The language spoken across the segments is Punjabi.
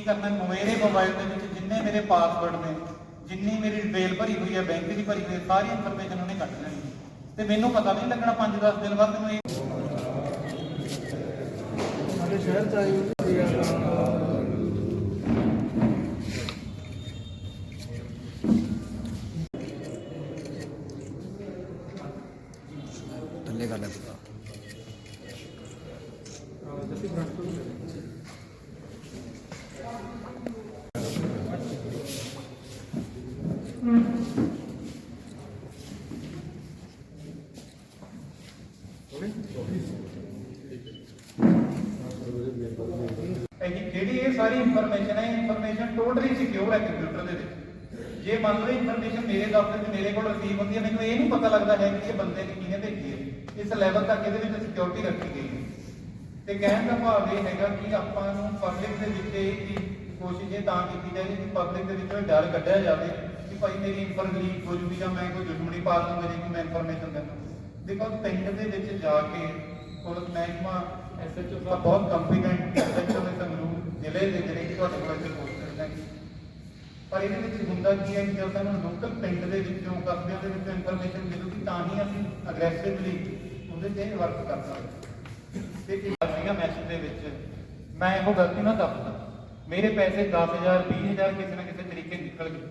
ਕੀ ਕਰਨਾ ਮੇਰੇ ਮੋਬਾਈਲ ਦੇ ਵਿੱਚ ਜਿੰਨੇ ਮੇਰੇ ਪਾਸਵਰਡ ਨੇ, ਜਿੰਨੀ ਮੇਰੀ ਡਿਟੇਲ ਭਰੀ ਹੋਈ ਹੈ ਬੈਂਕ ਦੀ ਭਰੀ ਹੋਈ ਹੈ, ਸਾਰੀ ਇਨਫੋਰਮੇਸ਼ਨ ਉਹਨੇ ਕੱਢ ਲੈਣੀ ਤੇ ਮੈਨੂੰ ਪਤਾ ਨਹੀਂ ਲੱਗਣਾ 5-10 ਦਿਨ ਬਾਅਦ ਮੈਨੂੰ ਇਹ ਸਾਡੇ ਸ਼ਹਿਰ ਚ ਆਈ ਇਹ ਜਿਹੜੀ ਇਹ ਸਾਰੀ ਇਨਫੋਰਮੇਸ਼ਨ ਹੈ? ਇਨਫੋਰਮੇਸ਼ਨ ਟੋਟਲੀ ਸਿਕਿਉਰ ਹੈ ਕੰਪਿਊਟਰ ਦੇ ਵਿੱਚ। ਜੇ ਮੰਨ ਲਓ ਇਨਫੋਰਮੇਸ਼ਨ ਮੇਰੇ ਦਫ਼ਤਰ 'ਚ ਮੇਰੇ ਕੋਲ ਰਿਸੀਵ ਹੁੰਦੀ ਹੈ, ਮੈਨੂੰ ਇਹ ਨਹੀਂ ਪਤਾ ਲੱਗਦਾ ਹੈ ਕਿ ਇਹ ਬੰਦੇ ਨੇ ਕਿਹਨੇ ਭੇਜੀ ਹੈ। ਇਸ ਲੈਵਲ ਤੱਕ ਇਹਦੇ ਵਿੱਚ ਸਿਕਿਉਰਿਟੀ ਰੱਖੀ ਗਈ ਹੈ। ਤੇ ਕਹਿਣ ਦਾ ਭਾਵ ਇਹ ਹੈਗਾ ਕਿ ਆਪਾਂ ਨੂੰ ਪਬਲਿਕ ਦੇ ਵਿੱਚ ਇਹ ਕੋਸ਼ਿਸ਼ ਇਹ ਤਾਂ ਕੀਤੀ ਜਾਏ ਕਿ ਪਬਲਿਕ ਦੇ ਵਿੱਚੋਂ ਡਰ ਕੱਢਿਆ ਜਾਵੇ। ਭਾਈ ਮੇਰੀ ਇਨਫੋਰਮੇਸ਼ਨ ਹੋ ਜੂਗੀ ਜਾਂ ਮੈਂ ਕੋਈ ਦੁਸ਼ਮਣੀ ਪਾ ਲੂੰਗਾ ਜੇ ਕਿ ਮੈਂ ਇਨਫੋਰਮੇਸ਼ਨ ਦਿੰਦਾ। ਬਿਕੋਜ਼ ਪਿੰਡ ਦੇ ਵਿੱਚ ਜਾ ਕੇ ਪੁਲਿਸ ਮਹਿਕਮਾ ਐਸਐਚਓ ਸਾਹਿਬ। ਬਹੁਤ ਕੰਪੀਟੈਂਟ ਐਸਐਚਓ ਦੇ ਸੰਗਰੂਰ ਜ਼ਿਲ੍ਹੇ ਦੇ ਜਿਹੜੇ ਤੁਹਾਡੇ ਕੋਲ ਇੱਥੇ ਪੋਸਟ ਕਰਦਾ ਪਰ ਇਹਦੇ ਵਿੱਚ ਹੁੰਦਾ ਕੀ ਹੈ ਕਿ ਜਦੋਂ ਸਾਨੂੰ ਲੋਕਲ ਪਿੰਡ ਦੇ ਵਿੱਚੋਂ ਕਸਬਿਆਂ ਦੇ ਵਿੱਚੋਂ ਇਨਫੋਰਮੇਸ਼ਨ ਮਿਲੂਗੀ ਤਾਂ ਹੀ ਅਸੀਂ ਅਗਰੈਸਿਵਲੀ ਉਹਦੇ ਤੇ ਵਰਕ ਕਰ ਸਕਦੇ ਤੇ ਕੀ ਸੀਗਾ ਮੈਸੇਜ ਦੇ ਵਿੱਚ ਮੈਂ ਇਹੋ ਗਲਤੀ ਨਾ ਦੱਸਦਾ। ਮੇਰੇ ਪੈਸੇ 10000 20000 ਕਿਸੇ ਨਾ ਕਿਸੇ ਤਰੀਕੇ ਨਿਕਲ ਗਏ।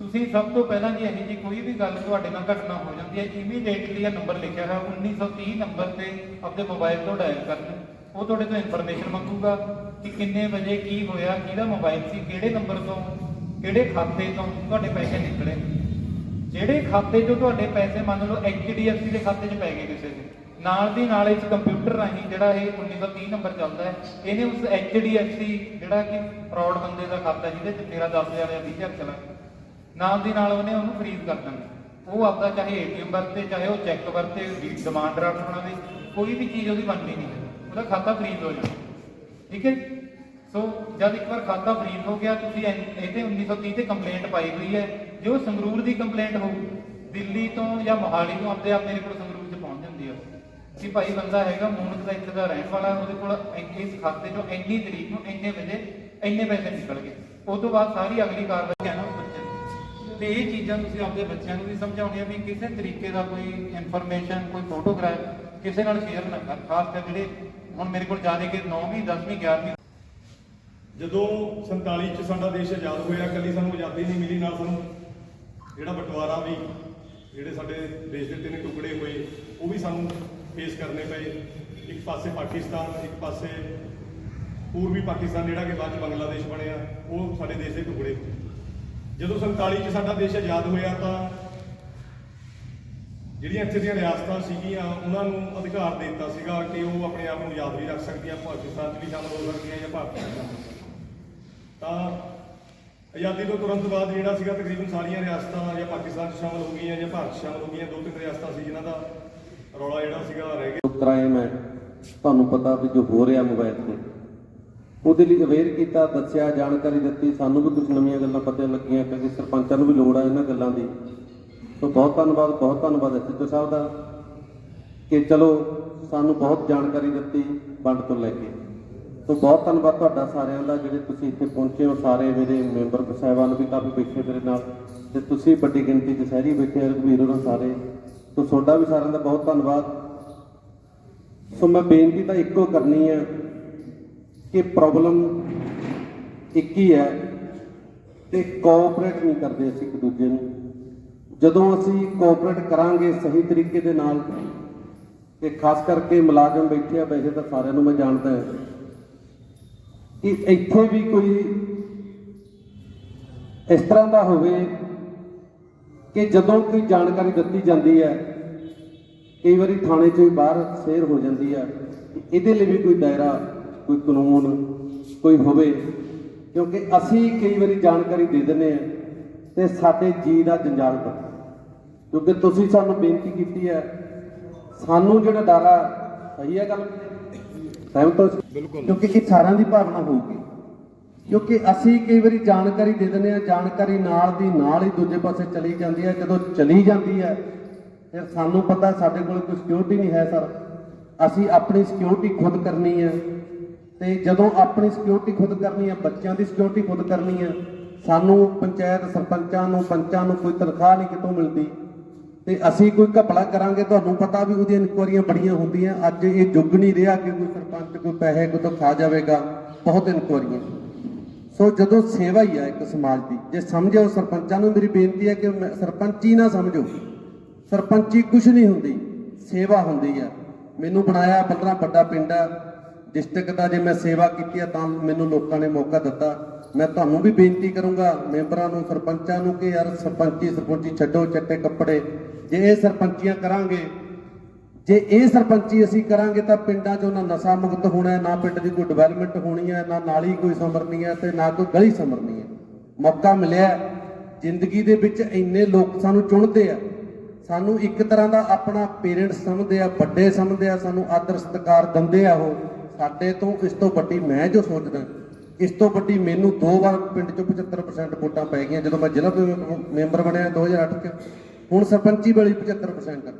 ਤੁਸੀਂ ਸਭ ਤੋਂ ਪਹਿਲਾਂ ਜੀ ਇਹੋ ਜੀ ਕੋਈ ਵੀ ਗੱਲ ਤੁਹਾਡੇ ਨਾਲ ਘਟਨਾ ਹੋ ਜਾਂਦੀ ਹੈ ਇਮੀਡੀਏਟਲੀ ਇਹ ਨੰਬਰ ਲਿਖਿਆ ਹੈ 1930 ਨੰਬਰ ਤੇ ਆਪਣੇ ਮੋਬਾਈਲ ਤੋਂ ਡਾਇਲ ਕਰਨਾ ਉਹ ਤੁਹਾਡੇ ਤੋਂ ਇਨਫੋਰਮੇਸ਼ਨ ਮੰਗੂਗਾ ਕਿ ਕਿੰਨੇ ਵਜੇ ਕੀ ਹੋਇਆ, ਕਿਹਦਾ ਮੋਬਾਈਲ ਸੀ, ਕਿਹੜੇ ਨੰਬਰ ਤੋਂ, ਕਿਹੜੇ ਖਾਤੇ ਤੋਂ ਤੁਹਾਡੇ ਪੈਸੇ ਨਿਕਲੇ ਜਿਹੜੇ ਖਾਤੇ 'ਚੋਂ ਤੁਹਾਡੇ ਪੈਸੇ ਮੰਨ ਲਓ HDFC ਦੇ ਖਾਤੇ 'ਚ ਪੈ ਗਏ ਕਿਸੇ ਦੇ, ਨਾਲ ਦੀ ਨਾਲ ਇਸ ਕੰਪਿਊਟਰ ਰਾਹੀਂ ਜਿਹੜਾ ਇਹ 1930 ਨੰਬਰ ਚੱਲਦਾ ਹੈ, ਇਹਨੇ ਉਸ HDFC ਜਿਹੜਾ ਕਿ ਫਰਾਡ ਬੰਦੇ ਦਾ ਖਾਤਾ ਜਿਹਦੇ 'ਚ ਤੇਰਾ 10000 ਜਾਂ 20000 ਚਲਾ ਨਾਲ ਦੀ ਨਾਲ ਉਹਨੇ ਉਹਨੂੰ ਫਰੀਜ਼ ਕਰ ਦੇਣਾ। ਉਹ ਆਪਦਾ ਚਾਹੇ ਏਟੀਐਮ ਵਰਤੇ, ਚਾਹੇ ਉਹ ਚੈੱਕ ਵਰਤੇ ਡਿਮਾਂਡ ਡਰਾਫਟ ਬਣਾਵੇ, ਕੋਈ ਵੀ ਚੀਜ਼ ਉਹਦੀ ਬਣਨੀ ਨਹੀਂ ਉਹਦਾ ਖਾਤਾ ਫਰੀਜ਼ ਹੋ ਜਾਣਾ। ਠੀਕ ਹੈ ਸੋ ਜਦ ਇੱਕ ਵਾਰ ਖਾਤਾ ਫਰੀਜ਼ ਹੋ ਗਿਆ, ਤੁਸੀਂ ਇਹ- 1930 ਤੇ ਕੰਪਲੇਂਟ ਪਾਈ ਹੋਈ ਹੈ। ਜੋ ਸੰਗਰੂਰ ਦੀ ਕੰਪਲੇਂਟ ਹੋਊ, ਦਿੱਲੀ ਤੋਂ ਜਾਂ ਮੋਹਾਲੀ ਤੋਂ ਆਪਦੇ ਆਪ ਮੇਰੇ ਕੋਲ ਸੰਗਰੂਰ 'ਚ ਪਹੁੰਚ ਜਾਂਦੀ ਹੈ ਕਿ ਭਾਈ ਬੰਦਾ ਹੈਗਾ ਮੂਨਕ ਦਾ ਇੱਥੇ ਦਾ ਰਹਿਣ ਵਾਲਾ, ਉਹਦੇ ਕੋਲ ਇਸ ਖਾਤੇ 'ਚੋਂ ਇੰਨੀ ਤਰੀਕ ਨੂੰ ਇੰਨੇ ਵਜੇ ਇੰਨੇ ਪੈਸੇ ਨਿਕਲ ਗਏ। ਉਸ ਤੋਂ ਬਾਅਦ ਸਾਰੀ ਅਗਲੀ ਕਾਰਵਾਈ ਹੈ ਤੇ ਇਹ ਚੀਜ਼ਾਂ ਤੁਸੀਂ ਆਪਣੇ ਬੱਚਿਆਂ ਨੂੰ ਵੀ ਸਮਝਾਉਣੀਆਂ ਵੀ ਕਿਸੇ ਤਰੀਕੇ ਦਾ ਕੋਈ ਇਨਫੋਰਮੇਸ਼ਨ ਕੋਈ ਫੋਟੋਗ੍ਰਾਫ ਕਿਸੇ ਨਾਲ ਸ਼ੇਅਰ ਨਾ ਕਰ। ਖਾਸ ਕਰ ਜਿਹੜੇ ਹੁਣ ਮੇਰੇ ਕੋਲ ਜਾਣੇ ਕਿ 9ਵੀਂ 10ਵੀਂ 11ਵੀਂ ਜਦੋਂ 47 ਚ ਸਾਡਾ ਦੇਸ਼ ਆਜ਼ਾਦ ਹੋਇਆ ਕੱਲੀ ਸਾਨੂੰ ਆਜ਼ਾਦੀ ਨਹੀਂ ਮਿਲੀ ਨਾਲ ਸਾਨੂੰ ਜਿਹੜਾ ਬਟਵਾਰਾ ਵੀ, ਜਿਹੜੇ ਸਾਡੇ ਦੇਸ਼ ਦੇ ਤਿੰਨ ਟੁਕੜੇ ਹੋਏ, ਉਹ ਵੀ ਸਾਨੂੰ ਫੇਸ ਕਰਨੇ ਪਏ। ਇੱਕ ਪਾਸੇ ਪਾਕਿਸਤਾਨ, ਇੱਕ ਪਾਸੇ ਪੂਰਬੀ ਪਾਕਿਸਤਾਨ, ਜਿਹੜਾ ਕਿ ਬਾਅਦ ਚ ਬੰਗਲਾਦੇਸ਼ ਬਣਿਆ, ਉਹ ਸਾਡੇ ਦੇਸ਼ ਦੇ ਟੁਕੜੇ। ਹੋਏ ਜਦੋਂ 47 ਚ ਸਾਡਾ ਦੇਸ਼ ਆਜ਼ਾਦ ਹੋਇਆ ਤਾਂ ਜਿਹੜੀਆਂ ਇੱਥੇ ਦੀਆਂ ਰਿਆਸਤਾਂ ਸੀਗੀਆਂ, ਉਹਨਾਂ ਨੂੰ ਅਧਿਕਾਰ ਦੇ ਦਿੱਤਾ ਸੀਗਾ ਕਿ ਉਹ ਆਪਣੇ ਆਪ ਨੂੰ ਆਜ਼ਾਦ ਵੀ ਰੱਖ ਸਕਦੀਆਂ ਪਾਕਿਸਤਾਨ 'ਚ ਵੀ ਸ਼ਾਮਲ ਹੋ ਸਕਦੀਆਂ ਜਾਂ ਭਾਰਤ 'ਚ ਸ਼ਾਮਲ ਹੋ ਸਕਦੀਆਂ। ਤਾਂ ਆਜ਼ਾਦੀ ਤੋਂ ਤੁਰੰਤ ਬਾਅਦ ਜਿਹੜਾ ਸੀਗਾ ਤਕਰੀਬਨ ਸਾਰੀਆਂ ਰਿਆਸਤਾਂ ਜਾਂ ਪਾਕਿਸਤਾਨ 'ਚ ਸ਼ਾਮਲ ਹੋ ਗਈਆਂ ਜਾਂ ਭਾਰਤ 'ਚ ਸ਼ਾਮਲ ਹੋ ਗਈਆਂ, ਦੋ ਤਿੰਨ ਰਿਆਸਤਾਂ ਸੀ ਜਿਨ੍ਹਾਂ ਦਾ ਰੌਲਾ ਜਿਹੜਾ ਸੀਗਾ ਰਹਿ ਗਿਆ। ਕ੍ਰਾਈਮ ਹੈ ਤੁਹਾਨੂੰ ਪਤਾ ਵੀ ਜੋ ਹੋ ਰਿਹਾ ਮੋਬਾਈਲ ਤੇ ਉਹਦੇ ਲਈ ਅਵੇਅਰ ਕੀਤਾ, ਦੱਸਿਆ, ਜਾਣਕਾਰੀ ਦਿੱਤੀ। ਸਾਨੂੰ ਵੀ ਕੁਝ ਨਵੀਆਂ ਗੱਲਾਂ ਪਤਾ ਲੱਗੀਆਂ, ਕਿਉਂਕਿ ਸਰਪੰਚਾਂ ਨੂੰ ਵੀ ਲੋੜ ਆ ਇਹਨਾਂ ਗੱਲਾਂ ਦੀ। ਸੋ ਬਹੁਤ ਧੰਨਵਾਦ ਬਹੁਤ ਧੰਨਵਾਦ ਐਸਐਚਓ ਸਾਹਿਬ ਦਾ ਕਿ ਚਲੋ ਸਾਨੂੰ ਬਹੁਤ ਜਾਣਕਾਰੀ ਦਿੱਤੀ ਵੰਡ ਤੋਂ ਲੈ ਕੇ। ਸੋ ਬਹੁਤ ਧੰਨਵਾਦ ਤੁਹਾਡਾ ਸਾਰਿਆਂ ਦਾ, ਜਿਹੜੇ ਤੁਸੀਂ ਇੱਥੇ ਪਹੁੰਚੇ ਹੋ, ਸਾਰੇ ਮੇਰੇ ਮੈਂਬਰ ਸਾਹਿਬਾਨ ਵੀ ਕਾਫੀ ਬੈਠੇ ਮੇਰੇ ਨਾਲ ਤੇ ਤੁਸੀਂ ਵੱਡੀ ਗਿਣਤੀ 'ਚ ਸ਼ਹਿਰੀ ਬੈਠੇ ਹੋ ਰਘਵੀਰ ਹੋਰਾਂ ਸਾਰੇ। ਸੋ ਤੁਹਾਡਾ ਵੀ ਸਾਰਿਆਂ ਦਾ ਬਹੁਤ ਧੰਨਵਾਦ। ਸੋ ਮੈਂ ਬੇਨਤੀ ਤਾਂ ਇੱਕੋ ਕਰਨੀ ਹੈ ਕਿ ਪ੍ਰੋਬਲਮ ਇੱਕ ਹੀ ਹੈ ਤੇ ਕੋਆਪਰੇਟ ਨਹੀਂ ਕਰਦੇ ਅਸੀਂ ਇੱਕ ਦੂਜੇ ਨੂੰ। ਜਦੋਂ ਅਸੀਂ ਕੋਆਪਰੇਟ ਕਰਾਂਗੇ ਸਹੀ ਤਰੀਕੇ ਦੇ ਨਾਲ ਤੇ ਖਾਸ ਕਰਕੇ ਮੁਲਾਜ਼ਮ ਬੈਠੇ ਆ, ਵੈਸੇ ਤਾਂ ਸਾਰਿਆਂ ਨੂੰ ਮੈਂ ਜਾਣਦਾ ਹਾਂ ਕਿ ਇੱਥੇ ਵੀ ਕੋਈ ਇਸ ਤਰ੍ਹਾਂ ਦਾ ਹੋਵੇ ਕਿ ਜਦੋਂ ਕੋਈ ਜਾਣਕਾਰੀ ਦਿੱਤੀ ਜਾਂਦੀ ਹੈ, ਕਈ ਵਾਰੀ ਥਾਣੇ 'ਚ ਵੀ ਬਾਹਰ ਸ਼ੇਅਰ ਹੋ ਜਾਂਦੀ ਹੈ ਇਹਦੇ ਲਈ ਵੀ ਕੋਈ ਦਾਇਰਾ ਕੋਈ ਕਾਨੂੰਨ ਕੋਈ ਹੋਵੇ ਕਿਉਂਕਿ ਅਸੀਂ ਕਈ ਵਾਰੀ ਜਾਣਕਾਰੀ ਦੇ ਦਿੰਦੇ ਆ ਤੇ ਸਾਡੇ ਜੀ ਦਾ ਜੰਜਾਲ ਪੈ ਕਿਉਂਕਿ ਤੁਸੀਂ ਸਾਨੂੰ ਬੇਨਤੀ ਕੀਤੀ ਹੈ ਸਾਨੂੰ ਜਿਹੜਾ ਡਰ ਆ ਸਹੀ ਹੈ ਗੱਲ? ਸਹਿਮਤ ਹੋ ਬਿਲਕੁਲ। ਕਿਉਂਕਿ ਇਹ ਸਾਰਿਆਂ ਦੀ ਭਾਵਨਾ ਹੋਊਗੀ। ਕਿਉਂਕਿ ਅਸੀਂ ਕਈ ਵਾਰੀ ਜਾਣਕਾਰੀ ਦੇ ਦਿੰਦੇ ਆ ਜਾਣਕਾਰੀ ਨਾਲ ਦੀ ਨਾਲ ਹੀ ਦੂਜੇ ਪਾਸੇ ਚਲੀ ਜਾਂਦੀ ਹੈ ਜਦੋਂ ਚਲੀ ਜਾਂਦੀ ਹੈ ਫਿਰ ਸਾਨੂੰ ਪਤਾ ਸਾਡੇ ਕੋਲ ਕੋਈ ਸਿਕਿਉਰਿਟੀ ਨਹੀਂ ਹੈ ਸਰ। ਅਸੀਂ ਆਪਣੀ ਸਿਕਿਉਰਿਟੀ ਖੁਦ ਕਰਨੀ ਹੈ। ਤੇ ਜਦੋਂ ਆਪਣੀ ਸਿਕਿਉਰਿਟੀ ਖੁਦ ਕਰਨੀ ਹੈ, ਬੱਚਿਆਂ ਦੀ ਸਿਕਿਉਰਿਟੀ ਖੁਦ ਕਰਨੀ ਹੈ, ਸਾਨੂੰ ਪੰਚਾਇਤ ਸਰਪੰਚਾਂ ਨੂੰ, ਪੰਚਾਂ ਨੂੰ ਕੋਈ ਤਨਖਾਹ ਨਹੀਂ ਕਿਤੋਂ ਮਿਲਦੀ। ਤੇ ਅਸੀਂ ਕੋਈ ਘਪਲਾ ਕਰਾਂਗੇ, ਤੁਹਾਨੂੰ ਪਤਾ ਵੀ ਉਹਦੀਆਂ ਇਨਕੁਆਰੀਆਂ ਬੜੀਆਂ ਹੁੰਦੀਆਂ, ਅੱਜ ਇਹ ਯੁੱਗ ਨਹੀਂ ਰਿਹਾ ਕਿ ਕੋਈ ਸਰਪੰਚ ਕੋਈ ਪੈਸੇ ਕੋਈ ਤੋਂ ਖਾ ਜਾਵੇਗਾ, ਬਹੁਤ ਇਨਕੁਆਰੀਆਂ। ਸੋ ਜਦੋਂ ਸੇਵਾ ਹੀ ਆ ਇੱਕ ਸਮਾਜ ਦੀ, ਜੇ ਸਮਝੋ ਸਰਪੰਚਾਂ ਨੂੰ ਮੇਰੀ ਬੇਨਤੀ ਹੈ ਕਿ ਮੈਂ- ਸਰਪੰਚੀ ਨਾ ਸਮਝੋ, ਸਰਪੰਚੀ ਕੁਝ ਨਹੀਂ ਹੁੰਦੀ, ਸੇਵਾ ਹੁੰਦੀ ਆ ਮੈਨੂੰ ਬਣਾਇਆ ਬੰਦਰਾ ਵੱਡਾ ਪਿੰਡ ਆ ਡਿਸਟ੍ਰਿਕਟ ਦਾ ਜੇ ਮੈਂ ਸੇਵਾ ਕੀਤੀ ਆ, ਤਾਂ ਮੈਨੂੰ ਲੋਕਾਂ ਨੇ ਮੌਕਾ ਦਿੱਤਾ। ਮੈਂ ਤੁਹਾਨੂੰ ਵੀ ਬੇਨਤੀ ਕਰੂੰਗਾ, ਮੈਂਬਰਾਂ ਨੂੰ, ਸਰਪੰਚਾਂ ਨੂੰ ਕਿ ਯਾਰ ਸਰਪੰਚੀ ਸਰਪੰਚੀ ਛੱਡੋ ਚੱਟੇ ਕੱਪੜੇ। ਜੇ ਇਹ ਸਰਪੰਚੀਆਂ ਕਰਾਂਗੇ, ਜੇ ਇਹ ਸਰਪੰਚੀ ਅਸੀਂ ਕਰਾਂਗੇ, ਤਾਂ ਪਿੰਡਾਂ 'ਚੋਂ ਨਾ ਨਸ਼ਾ ਮੁਕਤ ਹੋਣਾ ਨਾ ਪਿੰਡ ਦੀ ਕੋਈ ਡਿਵੈਲਪਮੈਂਟ ਹੋਣੀ ਹੈ, ਨਾ ਨਾਲੀ ਕੋਈ ਸਮਰਨੀ ਹੈ ਤੇ ਨਾ ਕੋਈ ਗਲੀ ਸਮਰਨੀ ਹੈ। ਮੌਕਾ ਮਿਲਿਆ ਜ਼ਿੰਦਗੀ ਦੇ ਵਿੱਚ ਇੰਨੇ ਲੋਕ ਸਾਨੂੰ ਚੁਣਦੇ ਆ। ਸਾਨੂੰ ਇੱਕ ਤਰ੍ਹਾਂ ਦਾ ਆਪਣਾ ਪੇਰੈਂਟਸ ਸਮਝਦੇ ਆ, ਵੱਡੇ ਸਮਝਦੇ ਆ, ਸਾਨੂੰ ਆਦਰ ਸਤਿਕਾਰ ਦਿੰਦੇ ਆ ਉਹ। ਸਾਡੇ ਤੋਂ ਇਸ ਤੋਂ ਵੱਡੀ ਮੈਂ ਜੋ ਸੋਚਦਾ, ਇਸ ਤੋਂ ਵੱਡੀ ਮੈਨੂੰ ਦੋ ਵਾਰ ਪਿੰਡ 'ਚੋਂ 75% ਵੋਟਾਂ ਪੈ ਗਈਆਂ ਜਦੋਂ ਮੈਂ ਜ਼ਿਲ੍ਹਾ ਮੈਂਬਰ ਬਣਿਆ 2008 'ਚ। ਹੁਣ ਸਰਪੰਚੀ ਵਾਲੀ 75%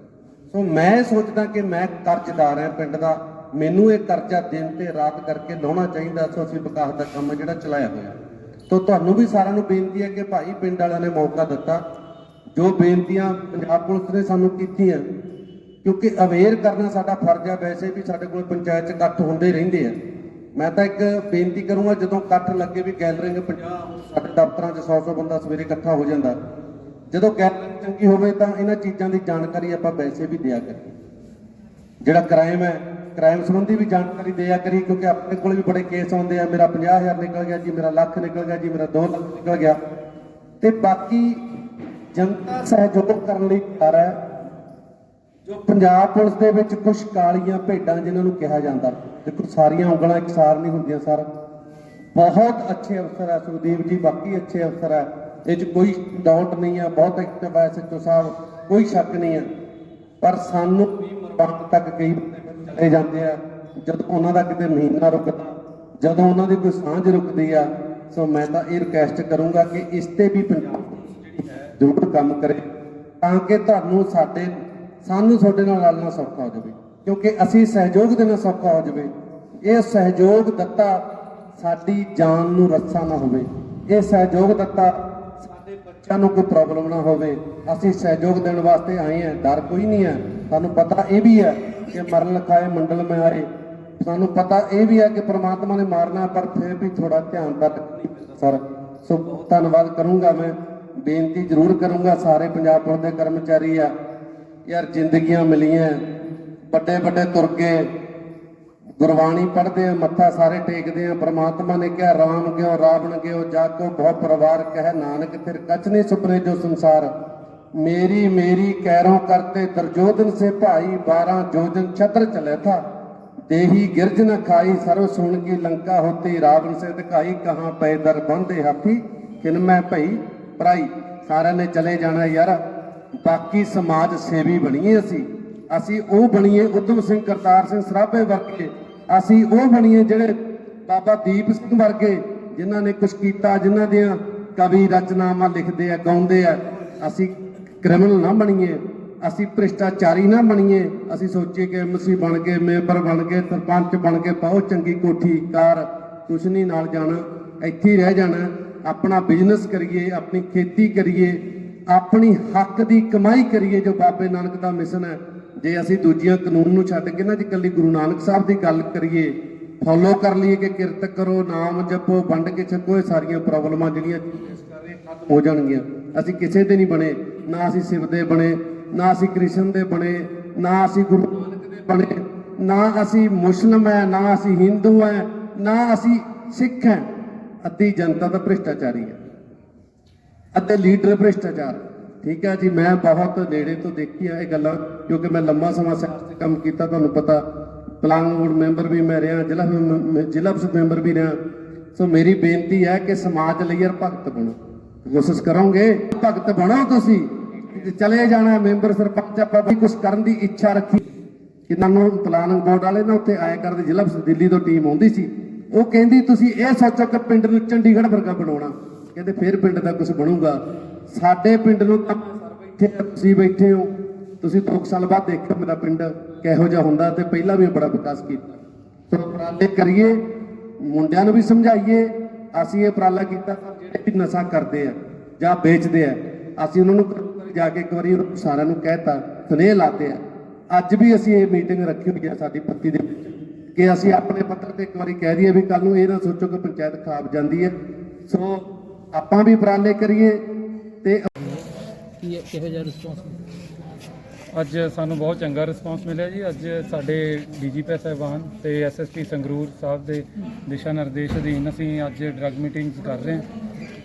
ਸੋ ਮੈਂ ਸੋਚਦਾ ਕਿ ਮੈਂ ਕਰਜ਼ਦਾਰ ਹਾਂ ਪਿੰਡ ਦਾ, ਮੈਨੂੰ ਇਹ ਕਰਜ਼ਾ ਦਿਨ ਤੇ ਰਾਤ ਕਰਕੇ ਲਾਉਣਾ ਚਾਹੀਦਾ, ਸੋ ਅਸੀਂ ਵਿਕਾਸ ਦਾ ਕੰਮ ਜਿਹੜਾ ਚਲਾਇਆ ਹੋਇਆ। ਸੋ ਤੁਹਾਨੂੰ ਵੀ ਸਾਰਿਆਂ ਨੂੰ ਬੇਨਤੀ ਹੈ ਕਿ ਭਾਈ ਪਿੰਡ ਵਾਲਿਆਂ ਨੇ ਮੌਕਾ ਦਿੱਤਾ। ਜੋ ਬੇਨਤੀਆਂ ਪੰਜਾਬ ਪੁਲਿਸ ਨੇ ਸਾਨੂੰ ਕੀਤੀਆਂ ਕਿਉਂਕਿ ਅਵੇਅਰ ਕਰਨਾ ਸਾਡਾ ਫਰਜ਼ ਹੈ ਵੈਸੇ ਵੀ ਸਾਡੇ ਕੋਲ ਪੰਚਾਇਤ ਚ ਇਕੱਠ ਹੁੰਦੇ ਹੀ ਰਹਿੰਦੇ ਆ। ਮੈਂ ਤਾਂ ਇੱਕ ਬੇਨਤੀ ਕਰੂੰਗਾ ਜਦੋਂ ਇਕੱਠ ਲੱਗੇ ਵੀ ਗੈਲਰਿੰਗ 50 ਸਾਡੇ ਦਫ਼ਤਰਾਂ 'ਚ 100-100 ਬੰਦਾ ਸਵੇਰੇ ਇਕੱਠਾ ਹੋ ਜਾਂਦਾ। ਜਦੋਂ ਗੈਲਰਿੰਗ ਚੰਗੀ ਹੋਵੇ ਤਾਂ ਇਹਨਾਂ ਚੀਜ਼ਾਂ ਦੀ ਜਾਣਕਾਰੀ ਆਪਾਂ ਵੈਸੇ ਵੀ ਦਿਆ ਕਰੀਏ। ਜਿਹੜਾ ਕ੍ਰਾਈਮ ਹੈ ਕ੍ਰਾਈਮ ਸੰਬੰਧੀ ਵੀ ਜਾਣਕਾਰੀ ਦਿਆ ਕਰੀ ਕਿਉਂਕਿ ਆਪਣੇ ਕੋਲ ਵੀ ਬੜੇ ਕੇਸ ਆਉਂਦੇ ਆ। ਮੇਰਾ 50000 ਨਿਕਲ ਗਿਆ ਜੀ, ਮੇਰਾ ਲੱਖ ਨਿਕਲ ਗਿਆ ਜੀ, ਮੇਰਾ 2 ਲੱਖ ਨਿਕਲ ਗਿਆ। ਤੇ ਬਾਕੀ ਜਨਤਾ ਸਹਿਯੋਗ ਕਰਨ ਲਈ ਤਿਆਰ ਹੈ। ਜੋ ਪੰਜਾਬ ਪੁਲਿਸ ਦੇ ਵਿੱਚ ਕੁਝ ਕਾਲੀਆਂ ਭੇਡਾਂ ਜਿਨ੍ਹਾਂ ਨੂੰ ਕਿਹਾ ਜਾਂਦਾ, ਦੇਖੋ ਸਾਰੀਆਂ ਉਂਗਲਾਂ ਇਕਸਾਰ ਨਹੀਂ ਹੁੰਦੀਆਂ ਸਰ। ਬਹੁਤ ਅੱਛੇ ਅਫਸਰ ਹੈ ਸੁਖਦੀਪ ਜੀ, ਬਾਕੀ ਅੱਛੇ ਅਫਸਰ ਹੈ ਇਹ 'ਚ ਕੋਈ ਡਾਊਟ ਨਹੀਂ ਹੈ ਬਹੁਤ ਐਕਟਿਵ ਹੈ ਸੱਚੋ ਸਾਹਿਬ, ਕੋਈ ਸ਼ੱਕ ਨਹੀਂ ਹੈ ਪਰ ਸਾਨੂੰ ਵੀ ਮਰਵਾਉਣ ਤੱਕ ਕਈ ਬੰਦੇ ਚਲੇ ਜਾਂਦੇ ਆ, ਜਦੋਂ ਉਹਨਾਂ ਦਾ ਕਿਤੇ ਮਹੀਨਾ ਰੁਕਦਾ, ਜਦੋਂ ਉਹਨਾਂ ਦੀ ਕੋਈ ਸਾਂਝ ਰੁਕਦੀ ਆ, ਸੋ ਮੈਂ ਤਾਂ ਇਹ ਰਿਕਵੈਸਟ ਕਰੂੰਗਾ ਕਿ ਇਸ ਤੇ ਵੀ ਪੰਜਾਬ ਜਿਹੜੀ ਹੈ ਜ਼ਰੂਰ ਕੰਮ ਕਰੇ, ਤਾਂ ਕਿ ਤੁਹਾਨੂੰ ਸਾਡੇ ਸਾਨੂੰ ਤੁਹਾਡੇ ਨਾਲ ਰਲਣਾ ਸੌਖਾ ਹੋ ਜਾਵੇ, ਕਿਉਂਕਿ ਅਸੀਂ ਸਹਿਯੋਗ ਦੇਣਾ ਸੌਖਾ ਹੋ ਜਾਵੇ। ਇਹ ਸਹਿਯੋਗ ਦਿੱਤਾ ਸਾਡੀ ਜਾਨ ਨੂੰ ਰੱਸਾ ਨਾ ਹੋਵੇ। ਇਹ ਸਹਿਯੋਗ ਦਿੱਤਾ ਸਾਡੇ ਬੱਚਿਆਂ ਨੂੰ ਕੋਈ ਪ੍ਰੋਬਲਮ ਨਾ ਹੋਵੇ। ਅਸੀਂ ਸਹਿਯੋਗ ਦੇਣ ਵਾਸਤੇ ਆਏ ਹਾਂ, ਡਰ ਕੋਈ ਨਹੀਂ ਹੈ। ਸਾਨੂੰ ਪਤਾ ਇਹ ਵੀ ਹੈ ਕਿ ਮਰਨ ਲਖਾਏ ਮੰਡਲ ਮੈਂ ਆਏ। ਸਾਨੂੰ ਪਤਾ ਇਹ ਵੀ ਹੈ ਕਿ ਪ੍ਰਮਾਤਮਾ ਨੇ ਮਾਰਨਾ, ਪਰ ਫਿਰ ਵੀ ਥੋੜਾ ਧਿਆਨ ਤਾਂ ਰੱਖਣਾ ਸਰ। ਸੋ ਧੰਨਵਾਦ ਕਰੂੰਗਾ ਮੈਂ, ਬੇਨਤੀ ਜ਼ਰੂਰ ਕਰੂੰਗਾ, ਸਾਰੇ ਪੰਜਾਬ ਪੁਲਿਸ ਦੇ ਕਰਮਚਾਰੀ ਆ। ਯਾਰ ਜ਼ਿੰਦਗੀਆਂ ਮਿਲੀਆਂ, ਵੱਡੇ ਵੱਡੇ ਤੁਰ ਗੁਰਬਾਣੀ ਪੜ੍ਹਦੇ ਆ, ਮੱਥਾ ਸਾਰੇ ਟੇਕਦੇ ਆ, ਪ੍ਰਮਾਤਮਾ ਨੇ ਕਿਹਾ, ਰਾਮ ਗਿਓ, ਰਾਵਣ ਗਿਓ ਜਾਕੋ ਬਹੁ ਪਰਿਵਾਰ, ਕਹਿ ਨਾਨਕ, ਫਿਰ ਕਛ ਨਹੀਂ ਸੁਪਨੇ ਜੋ ਸੰਸਾਰ। ਮੇਰੀ ਮੇਰੀ ਕੈਰੋਂ ਕਰਤੇ ਦਰਜੋਦਨ ਸੇ ਭਾਈ 12 ਜੋਜਨ ਛਤਰ ਚਲੇ ਥਾ। ਦੇਹੀ ਗਿਰਜ ਨ ਖਾਈ, ਸਰਵ ਸੁਣ ਕੀ ਲੰਕਾ ਹੋਤੀ, ਰਾਵਣ ਸੇ ਦਿਖਾਈ, ਕਹਾਂ ਪੈ ਦਰ ਬੰਦੇ ਹਾਥੀ, ਕਿਨ ਮੈਂ ਭਈ ਪਰਾਈ ਸਾਰਿਆਂ ਨੇ ਚਲੇ ਜਾਣਾ ਯਾਰ। ਬਾਕੀ ਸਮਾਜ ਸੇਵੀ ਬਣੀਏ ਅਸੀਂ। ਅਸੀਂ ਉਹ ਬਣੀਏ, ਉਦਮ ਸਿੰਘ ਕਰਤਾਰ ਸਿੰਘ ਸਰਾਭੇ ਵਰਗੇ। ਅਸੀਂ ਉਹ ਬਣੀਏ ਜਿਹੜੇ ਬਾਬਾ ਦੀਪ ਸਿੰਘ ਵਰਗੇ, ਜਿਨ੍ਹਾਂ ਨੇ ਕੁਝ ਕੀਤਾ, ਜਿਨ੍ਹਾਂ ਦੀਆਂ ਕਵੀ ਰਚਨਾਵਾਂ ਲਿਖਦੇ ਆ, ਗਾਉਂਦੇ ਆ। ਅਸੀਂ ਕ੍ਰਿਮੀਨਲ ਨਾ ਬਣੀਏ, ਅਸੀਂ ਭ੍ਰਿਸ਼ਟਾਚਾਰੀ ਨਾ ਬਣੀਏ। ਅਸੀਂ ਸੋਚੀਏ ਕਿ ਐਮਸੀ ਬਣ ਕੇ, ਮੈਂਬਰ ਬਣ ਕੇ, ਸਰਪੰਚ ਬਣ ਕੇ, ਬਹੁਤ ਚੰਗੀ ਕੋਠੀ ਕਾਰ ਕੁਛ ਨਹੀਂ ਨਾਲ ਜਾਣਾ, ਇੱਥੇ ਰਹਿ ਜਾਣਾ। ਆਪਣਾ ਬਿਜ਼ਨਸ ਕਰੀਏ, ਆਪਣੀ ਖੇਤੀ ਕਰੀਏ। ਆਪਣੀ ਹੱਕ ਦੀ ਕਮਾਈ ਕਰੀਏ ਜੋ ਬਾਬੇ ਨਾਨਕ ਦਾ ਮਿਸ਼ਨ ਹੈ। ਜੇ ਅਸੀਂ ਦੂਜੀਆਂ ਕਾਨੂੰਨ ਨੂੰ ਛੱਡ ਕੇ ਨਾ ਜੇ ਇਕੱਲੀ ਗੁਰੂ ਨਾਨਕ ਸਾਹਿਬ ਦੀ ਗੱਲ ਕਰੀਏ ਫੋਲੋ ਕਰ ਲਈਏ ਕਿ ਕਿਰਤ ਕਰੋ, ਨਾਮ ਜਪੋ, ਵੰਡ ਕੇ ਛਕੋ, ਇਹ ਸਾਰੀਆਂ ਪ੍ਰੋਬਲਮਾਂ ਜਿਹੜੀਆਂ ਇਸ ਕਰ ਰਹੇ ਖਤਮ ਹੋ ਜਾਣਗੀਆਂ। ਅਸੀਂ ਕਿਸੇ ਦੇ ਨਹੀਂ ਬਣੇ, ਨਾ ਅਸੀਂ ਸਿਵ ਦੇ ਬਣੇ, ਨਾ ਅਸੀਂ ਕ੍ਰਿਸ਼ਨ ਦੇ ਬਣੇ, ਨਾ ਅਸੀਂ ਗੁਰੂ ਨਾਨਕ ਦੇ ਬਣੇ, ਨਾ ਅਸੀਂ ਮੁਸਲਮ ਹੈ ਨਾ ਅਸੀਂ ਹਿੰਦੂ ਹੈ ਨਾ ਅਸੀਂ ਸਿੱਖ ਹੈ ਅੱਧੀ ਜਨਤਾ ਤਾਂ ਭ੍ਰਿਸ਼ਟਾਚਾਰੀ ਹੈ ਅਤੇ ਲੀਡਰ ਭ੍ਰਿਸ਼ਟਾਚਾਰ। ਠੀਕ ਹੈ ਜੀ, ਮੈਂ ਬਹੁਤ ਨੇੜੇ ਤੋਂ ਦੇਖੀਆਂ ਇਹ ਗੱਲਾਂ, ਕਿਉਂਕਿ ਮੈਂ ਲੰਮਾ ਸਮਾਂ ਸਿਆਸਤ 'ਚ ਕੰਮ ਕੀਤਾ, ਤੁਹਾਨੂੰ ਪਤਾ ਪਲਾਂਗ ਬੋਰਡ ਮੈਂਬਰ ਵੀ ਮੈਂ ਰਿਹਾ, ਜ਼ਿਲ੍ਹਾ ਜ਼ਿਲ੍ਹਾ ਪ੍ਰੀਸ਼ਦ ਮੈਂਬਰ ਵੀ ਰਿਹਾ। ਸੋ ਮੇਰੀ ਬੇਨਤੀ ਹੈ ਕਿ ਸਮਾਜ ਲਈ ਭਗਤ ਬਣੋ। ਕੋਸ਼ਿਸ਼ ਕਰੋਗੇ, ਭਗਤ ਬਣੋ ਤੁਸੀਂ। ਚਲੇ ਜਾਣਾ ਮੈਂਬਰ ਸਰਪੰਚ, ਆਪਾਂ ਵੀ ਕੁਝ ਕਰਨ ਦੀ ਇੱਛਾ ਰੱਖੀ। ਕਿਨਾਂ ਨੂੰ ਪਲਾਨਿੰਗ ਬੋਰਡ ਵਾਲੇ ਨਾ ਉੱਥੇ ਆਇਆ ਕਰਦੇ, ਜ਼ਿਲ੍ਹਾ ਦਿੱਲੀ ਤੋਂ ਟੀਮ ਆਉਂਦੀ ਸੀ। ਉਹ ਕਹਿੰਦੀ, ਤੁਸੀਂ ਇਹ ਸੋਚੋ ਕਿ ਪਿੰਡ ਨੂੰ ਚੰਡੀਗੜ੍ਹ ਵਰਗਾ ਬਣਾਉਣਾ। ਕਹਿੰਦੇ ਫਿਰ ਪਿੰਡ ਦਾ ਕੁਝ ਬਣੂਗਾ। ਸਾਡੇ ਪਿੰਡ ਨੂੰ ਤਾਂ ਇੱਥੇ ਤੁਸੀਂ ਬੈਠੇ ਹੋ। ਤੁਸੀਂ ਦੋ ਕੁ ਸਾਲ ਬਾਅਦ ਦੇਖਿਓ ਮੇਰਾ ਪਿੰਡ ਕਿਹੋ ਜਿਹਾ ਹੁੰਦਾ ਤੇ ਪਹਿਲਾਂ ਵੀ ਬੜਾ ਵਿਕਾਸ ਕੀਤਾ। ਸੋ ਉਪਰਾਲੇ ਕਰੀਏ, ਮੁੰਡਿਆਂ ਨੂੰ ਵੀ ਸਮਝਾਈਏ। ਅਸੀਂ ਇਹ ਉਪਰਾਲਾ ਕੀਤਾ ਜਿਹੜੇ ਵੀ ਨਸ਼ਾ ਕਰਦੇ ਆ ਜਾਂ ਵੇਚਦੇ ਆ, ਅਸੀਂ ਉਹਨਾਂ ਨੂੰ ਜਾ ਕੇ ਇੱਕ ਵਾਰੀ ਉਹਨਾਂ ਸਾਰਿਆਂ ਨੂੰ ਕਹਿਤਾ ਸੁਨੇਹ ਲਾਤੇ ਆ। ਅੱਜ ਵੀ ਅਸੀਂ ਇਹ ਮੀਟਿੰਗ ਰੱਖੀ ਹੋਈ ਹੈ ਸਾਡੀ ਪੱਤੀ ਦੇ ਵਿੱਚ ਕਿ ਅਸੀਂ ਆਪਣੇ ਪੱਤਰ ਤੇ ਇੱਕ ਵਾਰੀ ਕਹਿ ਦਈਏ ਵੀ ਕੱਲ ਨੂੰ ਇਹ ਨਾ ਸੋਚੋ ਕਿ ਪੰਚਾਇਤ ਖਾਬ ਜਾਂਦੀ ਹੈ। ਸੋ ਆਪਾਂ ਵੀ ਉਪਰਾਲੇ ਕਰੀਏ ਤੇ ਕੀ ਕਿਹੋ ਜਿਹਾ ਰਿਸਪੌਂਸ ਅੱਜ ਸਾਨੂੰ ਬਹੁਤ ਚੰਗਾ ਰਿਸਪਾਂਸ ਮਿਲਿਆ ਜੀ। ਅੱਜ ਸਾਡੇ ਡੀਜੀਪੀ ਸਾਹਿਬਾਨ ਤੇ ਐਸਐਸਪੀ ਸੰਗਰੂਰ ਸਾਹਿਬ ਦੇ ਦਿਸ਼ਾ ਨਿਰਦੇਸ਼ ਅਧੀਨ ਅਸੀਂ ਅੱਜ ਡਰੱਗ ਮੀਟਿੰਗਸ ਕਰ ਰਹੇ ਹਾਂ।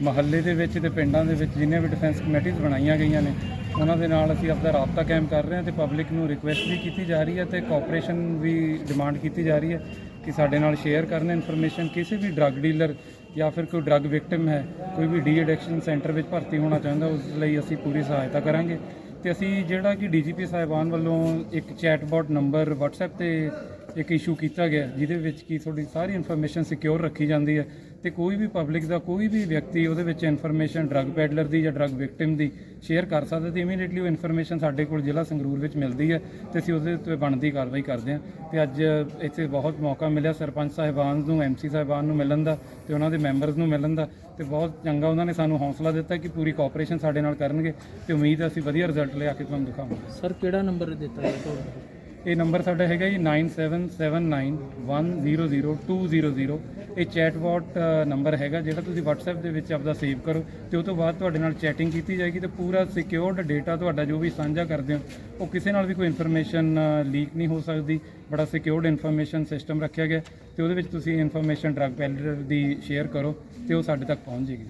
ਮਹੱਲੇ ਦੇ ਵਿੱਚ ਤੇ ਪਿੰਡਾਂ ਦੇ ਵਿੱਚ ਜਿੰਨੇ ਵੀ ਡਿਫੈਂਸ ਕਮੇਟੀਆਂ ਬਣਾਈਆਂ ਗਈਆਂ ਨੇ ਉਹਨਾਂ ਦੇ ਨਾਲ ਅਸੀਂ ਆਪਦਾ ਰਾਬਤਾ ਕਾਇਮ ਕਰ ਰਹੇ ਹਾਂ ਤੇ ਪਬਲਿਕ ਨੂੰ ਰਿਕੁਐਸਟ ਵੀ ਕੀਤੀ ਜਾ ਰਹੀ ਹੈ ਤੇ ਕੋਆਪਰੇਸ਼ਨ ਵੀ ਡਿਮਾਂਡ ਕੀਤੀ ਜਾ ਰਹੀ ਹੈ ਕਿ ਸਾਡੇ ਨਾਲ ਸ਼ੇਅਰ ਕਰਨ ਇਨਫੋਰਮੇਸ਼ਨ ਕਿਸੇ ਵੀ ਡਰੱਗ ਡੀਲਰ ਜਾਂ ਫਿਰ ਕੋਈ ਡਰੱਗ ਵਿਕਟਿਮ ਹੈ, ਕੋਈ ਵੀ ਡੀ ਐਡਿਕਸ਼ਨ ਸੈਂਟਰ ਵਿੱਚ ਭਰਤੀ ਹੋਣਾ ਚਾਹੁੰਦਾ, ਉਸ ਲਈ ਅਸੀਂ ਪੂਰੀ ਸਹਾਇਤਾ ਕਰਾਂਗੇ। ਤੇ ਅਸੀਂ ਜਿਹੜਾ ਕਿ ਡੀਜੀਪੀ ਸਾਹਿਬਾਨ ਵੱਲੋਂ ਇੱਕ ਚੈਟਬੋਟ ਨੰਬਰ WhatsApp ਤੇ ਇੱਕ ਇਸ਼ੂ ਕੀਤਾ ਗਿਆ, ਜਿਹਦੇ ਵਿੱਚ ਕੀ ਤੁਹਾਡੀ ਸਾਰੀ ਇਨਫੋਰਮੇਸ਼ਨ ਸਿਕਿਉਰ ਰੱਖੀ ਜਾਂਦੀ ਹੈ। ਤੇ ਕੋਈ ਵੀ ਪਬਲਿਕ ਦਾ, ਕੋਈ ਵੀ ਵਿਅਕਤੀ ਉਹਦੇ ਵਿੱਚ ਇਨਫੋਰਮੇਸ਼ਨ ਡਰੱਗ ਪੈਡਲਰ ਦੀ ਜਾਂ ਡਰੱਗ ਵਿਕਟਿਮ ਦੀ ਸ਼ੇਅਰ ਕਰ ਸਕਦਾ ਤੇ ਇਮੀਡੀਏਟਲੀ ਉਹ ਇਨਫੋਰਮੇਸ਼ਨ ਸਾਡੇ ਕੋਲ ਜ਼ਿਲ੍ਹਾ ਸੰਗਰੂਰ ਵਿੱਚ ਮਿਲਦੀ ਹੈ ਤੇ ਅਸੀਂ ਉਹਦੇ ਉੱਤੇ ਬਣਦੀ ਕਾਰਵਾਈ ਕਰਦੇ ਹਾਂ। ਤੇ ਅੱਜ ਇੱਥੇ ਬਹੁਤ ਮੌਕਾ ਮਿਲਿਆ ਸਰਪੰਚ ਸਾਹਿਬਾਨ ਨੂੰ ਐਮਸੀ ਸਾਹਿਬਾਨ ਨੂੰ ਮਿਲਣ ਦਾ ਤੇ ਉਹਨਾਂ ਦੇ ਮੈਂਬਰਸ ਨੂੰ ਮਿਲਣ ਦਾ ਤੇ ਬਹੁਤ ਚੰਗਾ ਉਹਨਾਂ ਨੇ ਸਾਨੂੰ ਹੌਸਲਾ ਦਿੱਤਾ ਕਿ ਪੂਰੀ ਕੋਆਪਰੇਸ਼ਨ ਸਾਡੇ ਨਾਲ ਕਰਨਗੇ ਤੇ ਉਮੀਦ ਹੈ ਅਸੀਂ ਵਧੀਆ ਰਿਜ਼ਲਟ ਲਿਆ ਕੇ ਤੁਹਾਨੂੰ ਦਿਖਾਵਾਂਗੇ। ਸਰ, ਕਿਹੜਾ ਨੰਬਰ ਦਿੱਤਾ ਹੈ ਤੁਹਾਨੂੰ ਇਹ ਨੰਬਰ ਸਾਡਾ ਹੈਗਾ ਜੀ 9779100200 ਇਹ ਚੈਟਬੋਟ ਨੰਬਰ ਹੈਗਾ ਜਿਹੜਾ ਤੁਸੀਂ WhatsApp ਦੇ ਵਿੱਚ ਆਪਦਾ ਸੇਵ ਕਰੋ ਤੇ ਉਸ ਤੋਂ ਬਾਅਦ ਤੁਹਾਡੇ ਨਾਲ ਚੈਟਿੰਗ ਕੀਤੀ ਜਾਏਗੀ ਤੇ ਪੂਰਾ ਸਿਕਿਉਰਡ ਡਾਟਾ ਤੁਹਾਡਾ ਜੋ ਵੀ ਸਾਂਝਾ ਕਰਦੇ ਹੋ, ਉਹ ਕਿਸੇ ਨਾਲ ਵੀ ਕੋਈ ਇਨਫੋਰਮੇਸ਼ਨ ਲੀਕ ਨਹੀਂ ਹੋ ਸਕਦੀ। ਬੜਾ ਸਿਕਿਉਰਡ ਇਨਫੋਰਮੇਸ਼ਨ ਸਿਸਟਮ ਰੱਖਿਆ ਗਿਆ ਤੇ ਉਹਦੇ ਵਿੱਚ ਤੁਸੀਂ ਇਨਫੋਰਮੇਸ਼ਨ ਡਰੱਗ ਪੈਡਲਰ ਦੀ ਸ਼ੇਅਰ ਕਰੋ ਤੇ ਉਹ ਸਾਡੇ ਤੱਕ ਪਹੁੰਚ ਜੇਗੀ।